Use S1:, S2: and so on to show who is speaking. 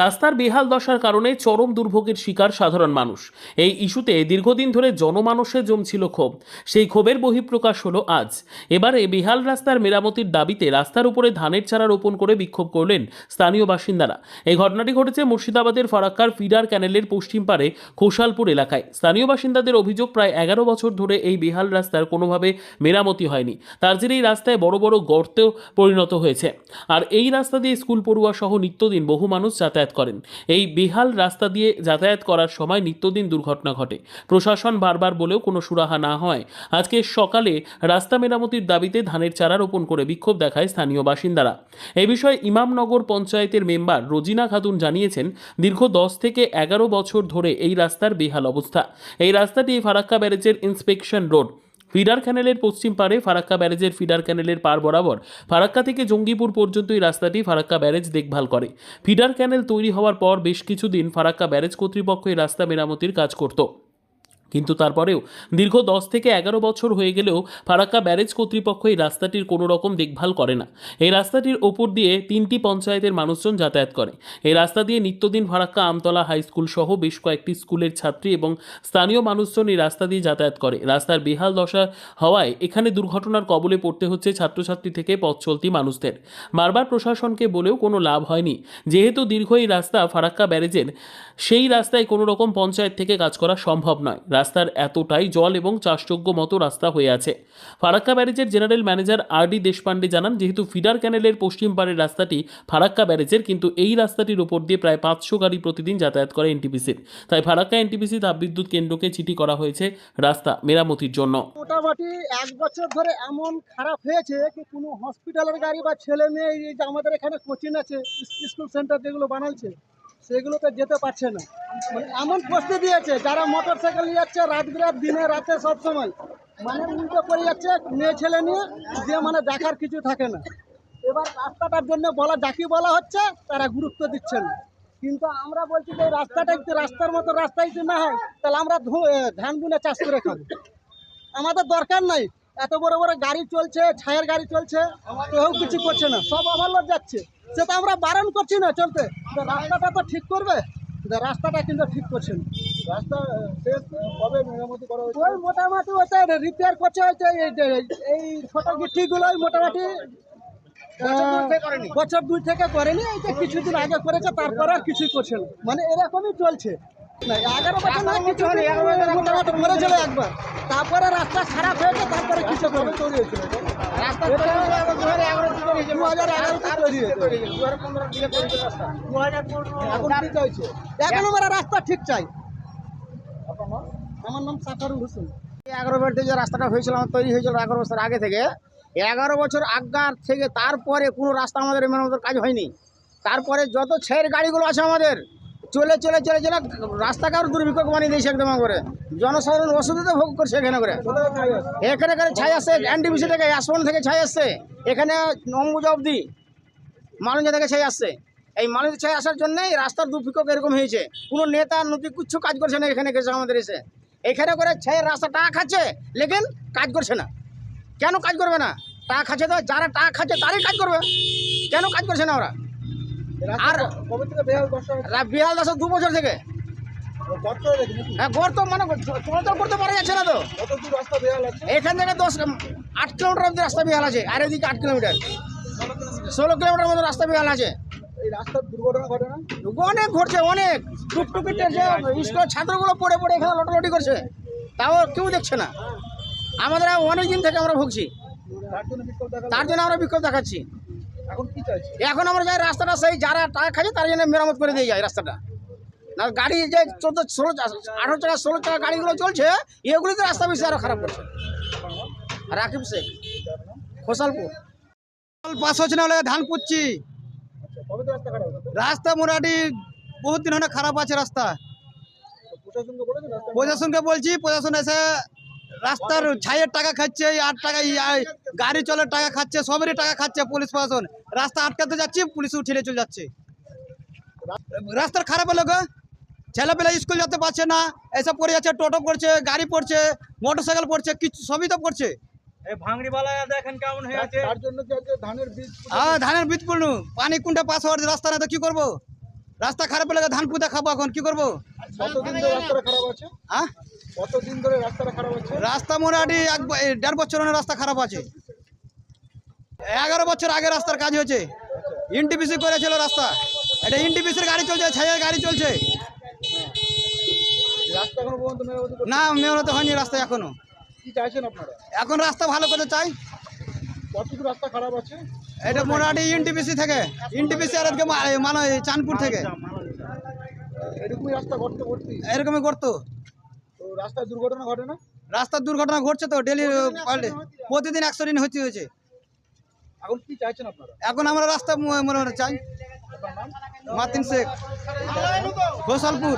S1: রাস্তার বেহাল দশার কারণে চরম দুর্ভোগের শিকার সাধারণ মানুষ। এই ইস্যুতে দীর্ঘদিন ধরে জনমানসে জমছিল ক্ষোভ। সেই ক্ষোভের বহিঃপ্রকাশ হলো আজ। এবারে বেহাল রাস্তার মেরামতির দাবিতে রাস্তার উপরে ধানের চারা রোপণ করে বিক্ষোভ করলেন স্থানীয় বাসিন্দারা। এই ঘটনাটি ঘটেছে মুর্শিদাবাদের ফারাক্কার ফিডার ক্যানেলের পশ্চিম পারে খোশালপুর এলাকায়। স্থানীয় বাসিন্দাদের অভিযোগ, প্রায় এগারো বছর ধরে এই বেহাল রাস্তার কোনোভাবে মেরামতি হয়নি। তার জেরে এই রাস্তায় বড় বড় গর্তেও পরিণত হয়েছে। আর এই রাস্তা দিয়ে স্কুল পড়ুয়া সহ নিত্যদিন বহু মানুষ যাতায়াত করেন। এই বেহাল রাস্তা দিয়ে যাতায়াত করার সময় নিত্যদিন দুর্ঘটনা ঘটে। প্রশাসন বারবার বলেও কোনো সুরাহা না হয়। আজকে সকালে রাস্তা মেরামতির দাবিতে ধানের চারা রোপণ করে বিক্ষোভ দেখায় স্থানীয় বাসিন্দারা। এ বিষয়ে ইমামনগর পঞ্চায়েতের মেম্বার রোজিনা খাতুন জানিয়েছেন, দীর্ঘ দশ থেকে এগারো বছর ধরে এই রাস্তার বেহাল অবস্থা। এই রাস্তাটি ফারাক্কা ব্যারেজের ইন্সপেকশন রোড। ফিডার ক্যানেলের পশ্চিম পারে ফারাক্কা ব্যারেজের ফিডার ক্যানেলের পার বরাবর ফারাক্কা থেকে জঙ্গিপুর পর্যন্ত এই রাস্তাটি ফারাক্কা ব্যারেজ দেখভাল করে। ফিডার ক্যানেল তৈরি হওয়ার পর বেশ কিছুদিন ফারাক্কা ব্যারেজ কর্তৃপক্ষ এই রাস্তা মেরামতির কাজ করত। কিন্তু তারপরেও দীর্ঘ দশ থেকে এগারো বছর হয়ে গেলেও ফারাক্কা ব্যারেজ কর্তৃপক্ষ এই রাস্তাটির কোনো রকম দেখভাল করে না। এই রাস্তাটির ওপর দিয়ে তিনটি পঞ্চায়েতের মানুষজন যাতায়াত করে। এই রাস্তা দিয়ে নিত্যদিন ফারাক্কা আমতলা হাই স্কুল সহ বেশ কয়েকটি স্কুলের ছাত্রী এবং স্থানীয় মানুষজন এই রাস্তা দিয়ে যাতায়াত করে। রাস্তার বেহাল দশা হওয়ায় এখানে দুর্ঘটনার কবলে পড়তে হচ্ছে ছাত্রছাত্রী থেকে পথ চলতি মানুষদের। বারবার প্রশাসনকে বলেও কোনো লাভ হয়নি। যেহেতু দীর্ঘ এই রাস্তা ফারাক্কা ব্যারেজের, সেই রাস্তায় কোনো রকম পঞ্চায়েত থেকে কাজ করা সম্ভব নয়। রাস্তার এতটাই জল এবং চাষযোগ্য মতো রাস্তা হয়ে আছে। Farakka ব্যারেজের general manager R D Deshpande জানান, যেহেতু ফিডার ক্যানেলের পশ্চিম পাড়ের রাস্তাটি ফারাক্কা ব্যারেজের, কিন্তু এই রাস্তাটির উপর দিয়ে প্রায় পাঁচশো গাড়ি প্রতিদিন যাতায়াত করে এনটিপিসির। তাই ফারাক্কা এনটিপিসি তাপবিদ্যুৎ কেন্দ্রকে চিঠি করা হয়েছে রাস্তা মেরামতির জন্য।
S2: মোটামুটি এক বছর ধরে এমন খারাপ হয়েছে যে কোনো হসপিটালের গাড়ি বা ছেলে মেয়ে আমাদের এখানে কোচিং আছে, স্কুল সেন্টার যেগুলো বানাচ্ছে সেগুলোতে যেতে পারছে না। মানে এমন কষ্টে দিয়েছে, যারা মোটর সাইকেল নিয়ে যাচ্ছে রাত বিরাত, দিনে রাতে সব সময়। মানে উল্টো করে যাচ্ছে মেয়ে ছেলে নিয়ে, যে মানে দেখার কিছু থাকে না। এবার রাস্তাটার জন্য বলা, যাকে বলা হচ্ছে, তারা গুরুত্ব দিচ্ছে না। কিন্তু আমরা বলছি যে রাস্তাটা যদি রাস্তার মতো রাস্তায় যদি না হয়, তাহলে আমরা ধান বুনে চাষ করে খাব। আমাদের দরকার নাই। এত বড় বড় গাড়ি চলছে, ছায়ের গাড়ি চলছে, কেউ কিছু করছে না, সব ওভারলোড যাচ্ছে। সেটা আমরা বারণ করছি না চলতে। তো রাস্তাটা তো ঠিক করবে। রাস্তাটা কিন্তু ঠিক করছে না। রাস্তা শেষ কবে মেরামতি করা হয়েছে? ওই মোটামুটি ওইটা রিপেয়ার করছে হচ্ছে এই এই গিট্টিগুলোই মোটামুটি বছর দুই থেকে করেনি? এই যে কিছুদিন আগে করেছে তারপরে আর কিছুই করছে না। মানে এরকমই চলছে। না এগারো বছর না কিছু মোটামুটি করেছিল একবার। তারপরে রাস্তা খারাপ হয়েছে তারপরে কিছু করে তৈরি হয়েছিল। রাস্তা দু হাজার এগারোতে তৈরি হয়েছে। এখন কি চাইছে এখন আমরা রাস্তা ঠিক চাই। আমার নাম সাফারুল হোসেন।
S3: এগারো বেলতে যে রাস্তাটা হয়েছিল আমার তৈরি হয়েছিল এগারো বছর আগে থেকে। এগারো বছর আগার থেকে তারপরে কোনো রাস্তা আমাদের মেরামতের কাজ হয়নি। তারপরে যত ছের গাড়িগুলো আছে আমাদের চলে চলে চলে চলে রাস্তাকে আরও দুর্ভিক্ষ বানিয়ে দিয়েছে একদম করে জনসাধারণ অসুবিধা ভোগ করছে এখানে করে। এখানে এখানে ছাই আসছে এনডিবিসি থেকে আসন থেকে ছাই আসছে এখানে অম্বুজা অবধি মানুষ থেকে ছাই আসছে এই মানুষ ছাই আসার জন্যই রাস্তার দুর্ভিক্ষ এরকম হয়েছে। কোনো নেতা, নদী কিচ্ছু কাজ করছে না এখানে গেছে আমাদের এসে। এখানে করে ছাইয়ের রাস্তা টাকা খাচ্ছে, লেকিন কাজ করছে না। কেন কাজ করবে না? টাকা খাচ্ছে তো, যারা টাকা খাচ্ছে তারাই কাজ করবে। কেন কাজ করছে না ওরা? আর
S2: বেহাল
S3: দু বছর থেকে। হ্যাঁ মানে চলাচল করতে পারা যাচ্ছে না তো। এখান থেকে দশ আট কিলোমিটার অব্দি রাস্তা বিহাল আছে আর এদিকে আট কিলোমিটার। ষোলো কিলোমিটার মতো রাস্তা বিহাল আছে। অনেক ঘটছে অনেক। টুকটুকি টেনছে স্কুলের ছাত্রগুলো পড়ে পড়ে এখানে লটালটি করছে তাও কেউ দেখছে না। আমাদের অনেক দিন থেকে আমরা ভুগছি।
S2: তার জন্য
S3: আমরা বিক্ষোভ দেখাচ্ছি।
S2: এখন কি চাইছে?
S3: এখন আমরা যাই রাস্তাটা সেই যারা টাকা খাচ্ছে তার জন্য মেরামত করে দিয়ে যায় রাস্তাটা। না গাড়ি যে চোদ্দ ষোলো আঠারো চাকা ষোলো চাকা গাড়িগুলো চলছে এগুলিতে রাস্তা বেশি আরও খারাপ করছে। রাকিব শেখ খোসালপুর।
S4: পাঁচ হচ্ছে না হলে ধান পুচ্ছি
S2: আচ্ছা রাস্তা খারাপ হয়েছে?
S4: রাস্তা মোটামুটি বহুত দিন হলে খারাপ আছে রাস্তা
S2: প্রশাসনকে
S4: বলছি প্রশাসন এসে রাস্তার ছাইয়ের টাকা খাচ্ছে আট টাকা গাড়ি চলার টাকা খাচ্ছে সবেরই টাকা খাচ্ছে পুলিশ প্রশাসন। রাস্তা আটকাতে যাচ্ছি পুলিশ উঠিয়ে চলে যাচ্ছে। রাস্তার খারাপ হলো গো। ছেলেপেলে স্কুল যেতে পারছে না এসব পড়ে যাচ্ছে টোটো পড়ছে গাড়ি পড়ছে মোটর সাইকেল পড়ছে কিছু সবই তো পড়ছে।
S2: ধানের বীজ
S4: পড়লু। পানি কোনটা পাস হওয়ার রাস্তা না তো কি করব? রাস্তা খারাপ হলে ধান পুঁতে খাব এখন কি করব?
S5: কতদিন ধরে রাস্তাটা খারাপ আছে?
S4: হ্যাঁ?
S5: কতদিন ধরে রাস্তাটা খারাপ আছে?
S4: রাস্তা মোটামুটি এক দেড় বছর রাস্তা খারাপ আছে। এগারো বছর আগে রাস্তার কাজ হয়েছে। এনটিপিসি করেছিল রাস্তা। এটা এনটিপিসির গাড়ি চলছে ছাইয়ের গাড়ি চলছে। না মেহনত হয়নি রাস্তা
S5: এখনও।
S4: এখন রাস্তা ভালো করে চাই।
S5: রাস্তা খারাপ আছে?
S4: এটা মোটামুটি এনটিপিসি থেকে। এনটিপিসি আর মানে চানপুর থেকে।
S5: এরকমই রাস্তা গর্ত ভর্তি।
S4: এরকমই গর্ত?
S5: তো রাস্তায় দুর্ঘটনা ঘটে না?
S4: রাস্তার দুর্ঘটনা ঘটছে তো ডেলি প্রতিদিন একশো দিন হচ্ছে হয়েছে।
S5: এখন কি চাইছেন আপনারা?
S4: এখন আমরা রাস্তা মনে হয় চাই। মাতিন শেখ। ঘোষালপুর।